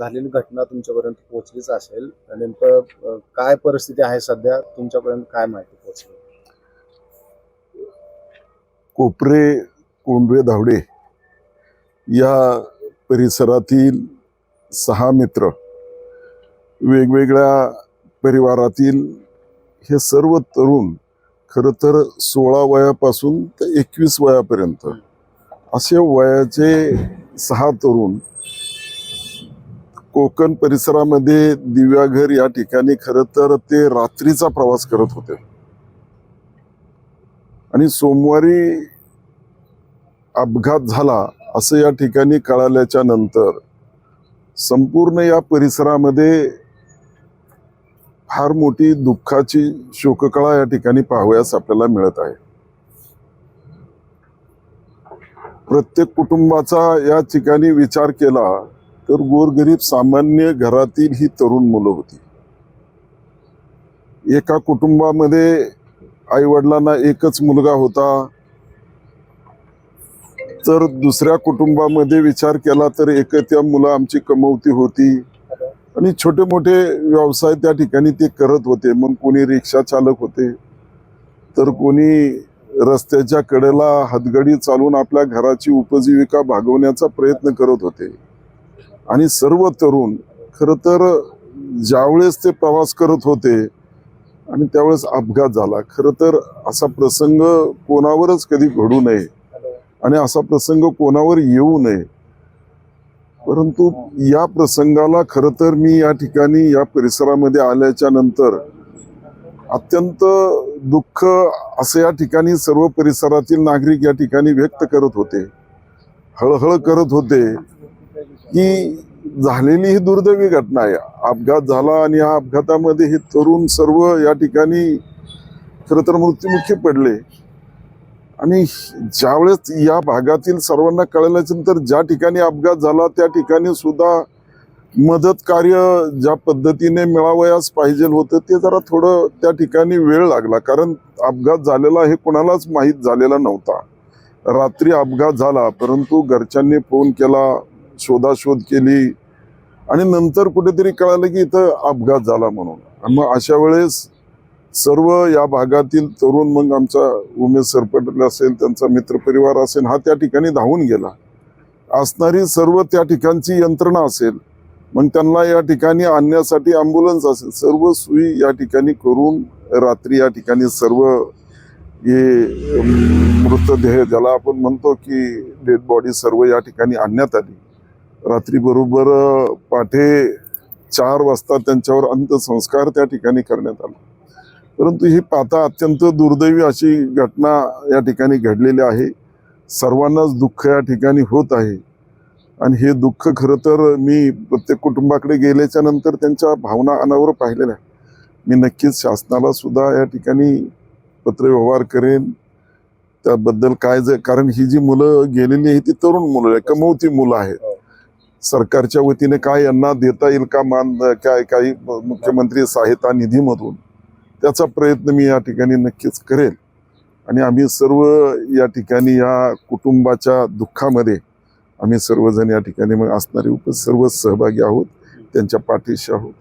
झालेली घटना तुमच्यापर्यंत पोहोचलीच असेल. नेमकं काय परिस्थिती आहे सध्या? तुमच्यापर्यंत काय माहिती पोहोचली? कोपरे कोंडवे धावडे या परिसरातील सहा मित्र वेगवेगळ्या परिवारातील हे सर्व तरुण खरं तर सोळा वयापासून ते एकवीस वयापर्यंत असे वयाचे सहा तरुण कोकण परिसरामध्ये दिव्याघर या ठिकाणी खरं तर ते रात्रीचा प्रवास करत होते. आणि सोमवारी अपघात झाला असं या ठिकाणी कळाल्याच्या नंतर संपूर्ण या परिसरामध्ये फार मोठी दुःखाची शोककळा या ठिकाणी पाहावयास आपल्याला मिळत आहे. प्रत्येक कुटुंबाचा या ठिकाणी विचार केला तर गोरगरीब सामान्य घरातील ही तरुण मुलं होती. एका कुटुंबामध्ये आई वडिलांना एकच मुलगा होता. तर दुसऱ्या कुटुंबामध्ये विचार केला तर एक त्या मुलं आमची कमवती होती. आणि छोटे मोठे व्यवसाय त्या ठिकाणी ते करत होते. मग कोणी रिक्षा चालक होते. तर कोणी रस्त्याच्या कडेला हातगाडी चालून आपल्या घराची उपजीविका भागवण्याचा प्रयत्न करत होते. आणि सर्व तरुण खरं तर ज्यावेळेस ते प्रवास करत होते आणि त्यावेळेस अपघात झाला खरं तर असा प्रसंग कोणावरच कधी घडू नये आणि असा प्रसंग कोणावर येऊ नये. परंतु या प्रसंगाला खरं तर मी या ठिकाणी या परिसरामध्ये आल्याच्यानंतर अत्यंत दुःख असं या ठिकाणी सर्व परिसरातील नागरिक या ठिकाणी व्यक्त करत होते हळहळ करत होते. की झालेली ही दुर्दैवी घटना आहे. अपघात झाला आणि या अपघातामध्ये हे तरुण सर्व या ठिकाणी खरं तर मृत्युमुखी पडले. आणि ज्यावेळेस या भागातील सर्वांना कळल्याच्या नंतर ज्या ठिकाणी अपघात झाला त्या ठिकाणी सुद्धा मदत कार्य ज्या पद्धतीने मिळावयास पाहिजे होतं ते जरा थोडं त्या ठिकाणी वेळ लागला. कारण अपघात झालेला हे कोणालाच माहीत झालेला नव्हता. रात्री अपघात झाला परंतु घरच्यांनी फोन केला. शोधाशोध केली. आणि नंतर कुठेतरी कळालं की इथं अपघात झाला म्हणून. आणि मग अशा वेळेस सर्व या भागातील तरुण मग आमचा उमेद सरपटला असेल त्यांचा मित्रपरिवार असेल हा त्या ठिकाणी धावून गेला. असणारी सर्व त्या ठिकाणची यंत्रणा असेल मग त्यांना या ठिकाणी आणण्यासाठी ॲम्ब्युलन्स असेल सर्व सुई या ठिकाणी करून रात्री या ठिकाणी सर्व हे मृतदेह ज्याला आपण म्हणतो की डेड बॉडी सर्व या ठिकाणी आणण्यात आली. रात्री बरोबर पाठे चार वाजता त्यांच्यावर अंत्यसंस्कार त्या ठिकाणी करण्यात आला. परंतु ही पाहता अत्यंत दुर्दैवी अशी घटना या ठिकाणी घडलेली आहे. सर्वांनाच दुःख या ठिकाणी होत आहे. आणि हे दुःख खरं तर मी प्रत्येक कुटुंबाकडे गेल्याच्यानंतर त्यांच्या भावना अनावर पाहिलेल्या आहे. मी नक्कीच शासनाला सुद्धा या ठिकाणी पत्रव्यवहार करेन. त्याबद्दल काय जे कारण ही जी मुलं गेलेली आहे ती तरुण मुलं आहे कमवती मुलं आहेत. सरकारच्या वतीने काय यांना देता येईल का मान काय काही मुख्यमंत्री सहायता निधीमधून त्याचा प्रयत्न मी या ठिकाणी नक्कीच करेल. आणि आम्ही सर्व या ठिकाणी या कुटुंबाच्या दुःखामध्ये आम्ही सर्वजण या ठिकाणी मग असणारे उप सर्व सहभागी आहोत त्यांच्या पाठीशी आहोत.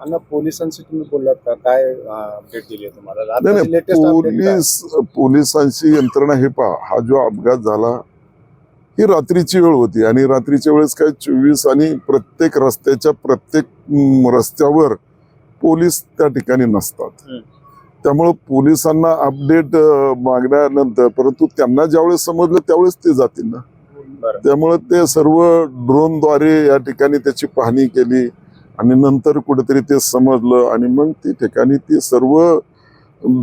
अण्णा पोलिसांशी तुम्ही बोललात का? काय अपडेट दिली तुम्हाला? पोलीस पोलिसांची यंत्रणा हे पहा हा जो अपघात झाला ही रात्रीची वेळ होती. आणि रात्रीच्या वेळेस काय चोवीस आणि प्रत्येक रस्त्याच्या प्रत्येक रस्त्यावर पोलीस त्या ठिकाणी नसतात. त्यामुळं पोलिसांना अपडेट मागण्यानंतर परंतु त्यांना ज्यावेळेस समजलं त्यावेळेस ते जातील ना. त्यामुळे ते सर्व ड्रोनद्वारे या ठिकाणी त्याची पाहणी केली. आणि नंतर कुठेतरी ते समजलं आणि मग ती ठिकाणी ती सर्व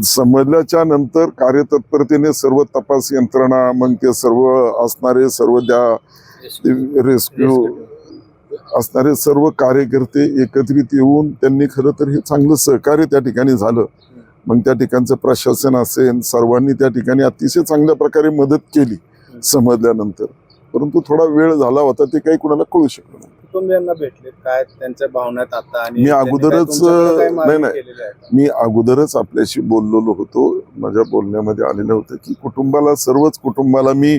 समजल्याच्या नंतर कार्यतत्परतेने सर्व तपास यंत्रणा मग ते सर्व असणारे सर्व ज्या रेस्क्यू असणारे सर्व कार्यकर्ते एकत्रित येऊन त्यांनी खरं तर हे चांगलं सहकार्य त्या ठिकाणी झालं मग त्या ठिकाणचं प्रशासन असेल सर्वांनी त्या ठिकाणी अतिशय चांगल्या प्रकारे मदत केली समजल्यानंतर परंतु थोडा वेळ झाला होता ते काही कुणाला कळू शकलं नाही. कुटुंबियांना भेटले काय त्यांच्या भावनात आता आणि मी अगोदरच, नाही, नाही. मी अगोदरच आपल्याशी बोललेलो होतो. माझ्या बोलण्यामध्ये आलेलं होतं की कुटुंबाला सर्वच कुटुंबाला मी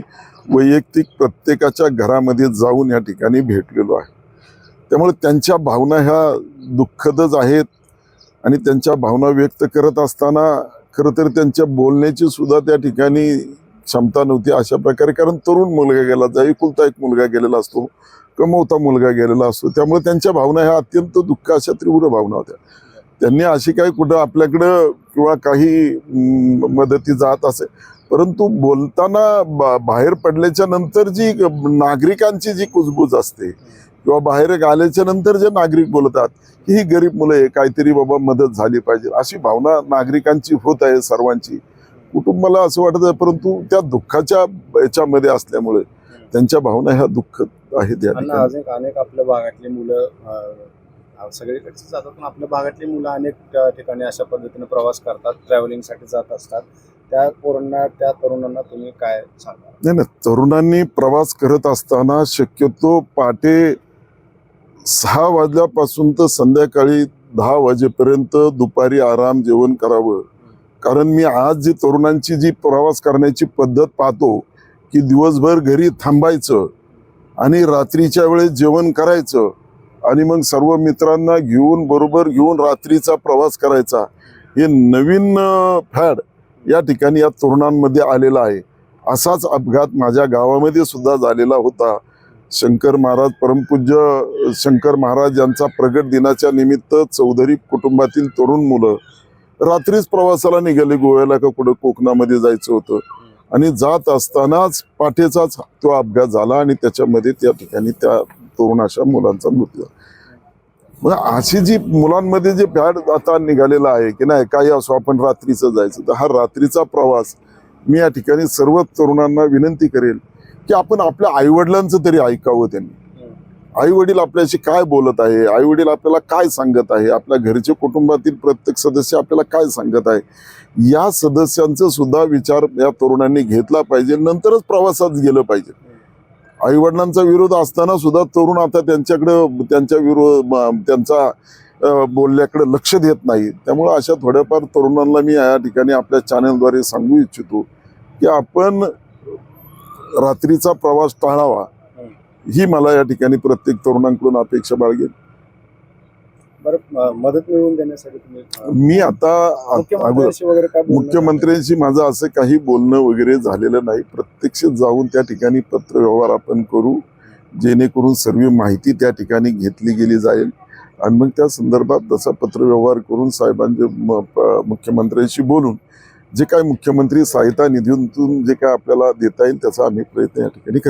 वैयक्तिक प्रत्येकाच्या घरामध्ये जाऊन या ठिकाणी भेटलेलो आहे. त्यामुळे त्यांच्या भावना ह्या दुःखदच आहेत आणि त्यांच्या भावना व्यक्त करत असताना खरं तर त्यांच्या बोलण्याची सुद्धा त्या ठिकाणी क्षमता नव्हती अशा प्रकारे. कारण तरुण मुलगा गेला एकुलता एक मुलगा गेलेला असतो. कमवता मुलगा गेलेला असतो. त्यामुळे त्यांच्या भावना ह्या अत्यंत दुःख अशा तीव्र भावना होत्या. त्यांनी अशी काही कुठं आपल्याकडं किंवा काही मदती जात असे. परंतु बोलताना बा- बाहेर पडल्याच्या नंतर जी नागरिकांची जी कुजबूज असते किंवा बाहेर आल्याच्यानंतर जे नागरिक बोलतात की ही गरीब मुलं आहे काहीतरी बाबा मदत झाली पाहिजे. अशी भावना नागरिकांची होत आहे सर्वांची. कुटुंबाला असं वाटत आहे परंतु त्या दुःखाच्या याच्यामध्ये असल्यामुळे त्यांच्या भावना ह्या दुःख आहेत या ठिकाणी. अनेक अनेक आपल्या भागातली मुलं अं, सगळीकडची जातात पण आपल्या भागातली मुलं अनेक अं, ठिकाणी अशा पद्धतीने प्रवास करतात ट्रॅव्हलिंगसाठी जात असतात. त्या पोरांना त्या तरुणांना तुम्ही काय सांगा नाही नाही तरुणांनी प्रवास करत असताना शक्यतो पहाटे सहा वाजल्यापासून तर संध्याकाळी दहा वाजेपर्यंत दुपारी आराम जेवण करावं. कारण मी आज जी तरुणांची जी प्रवास करण्याची पद्धत पाहतो की दिवसभर घरी थांबायचं आणि रात्रीच्या वेळेस जेवण करायचं आणि मग सर्व मित्रांना घेऊन बरोबर घेऊन रात्रीचा प्रवास करायचा हे नवीन फॅड या ठिकाणी या तरुणांमध्ये आलेला आहे. असाच अपघात माझ्या गावामध्ये सुद्धा झालेला होता. शंकर महाराज परमपूज्य शंकर महाराज यांचा प्रगट दिनाच्या निमित्त चौधरी कुटुंबातील तरुण मुलं रात्रीच प्रवासाला निघाले गोव्याला का कुठं कोकणामध्ये जायचं होतं. आणि जात असतानाच पाठीचाच तो अपघात झाला आणि त्याच्यामध्ये त्या ठिकाणी त्या तरुणाशा मुलांचा मृत्यू झाला. मग अशी जी मुलांमध्ये जे फॅड आता निघालेला आहे की नाही काही असो आपण रात्रीचं जायचं तर हा रात्रीचा प्रवास मी या ठिकाणी सर्व तरुणांना विनंती करेल की आपण आपल्या आईवडिलांचं तरी ऐकावं त्यांनी आई वडील आपल्याशी काय बोलत आहे? आई वडील आपल्याला काय सांगत आहे? आपल्या घरचे कुटुंबातील प्रत्येक सदस्य आपल्याला काय सांगत आहे? या सदस्यांचा सुद्धा विचार या तरुणांनी घेतला पाहिजे. नंतरच प्रवासात गेलं पाहिजे. आई वडिलांचा विरोध असताना सुद्धा तरुण आता त्यांच्याकडं त्यांच्या विरोध त्यांचा अं, बोलण्याकडे लक्ष देत नाही. त्यामुळे अशा थोड्याफार तरुणांना मी या ठिकाणी आपल्या चॅनलद्वारे सांगू इच्छितो की आपण रात्रीचा प्रवास टाळावा. ही मला या ठिकाणी प्रत्येक तरुणांकडून अपेक्षा बाळगेल बरं अं, मदत मिळवून देण्यासाठी तुम्ही अं, मी आता मुख्यमंत्र्यांशी माझं असं काही बोलणं वगैरे झालेलं नाही. प्रत्यक्ष जाऊन त्या ठिकाणी पत्रव्यवहार आपण करू जेणेकरून सर्व माहिती त्या ठिकाणी घेतली गेली जाईल. आणि मग त्या संदर्भात तसा पत्रव्यवहार करून साहेबांचे मुख्यमंत्र्यांशी बोलून जे काय मुख्यमंत्री सहायता निधीतून जे काय आपल्याला देता येईल त्याचा आम्ही प्रयत्न या ठिकाणी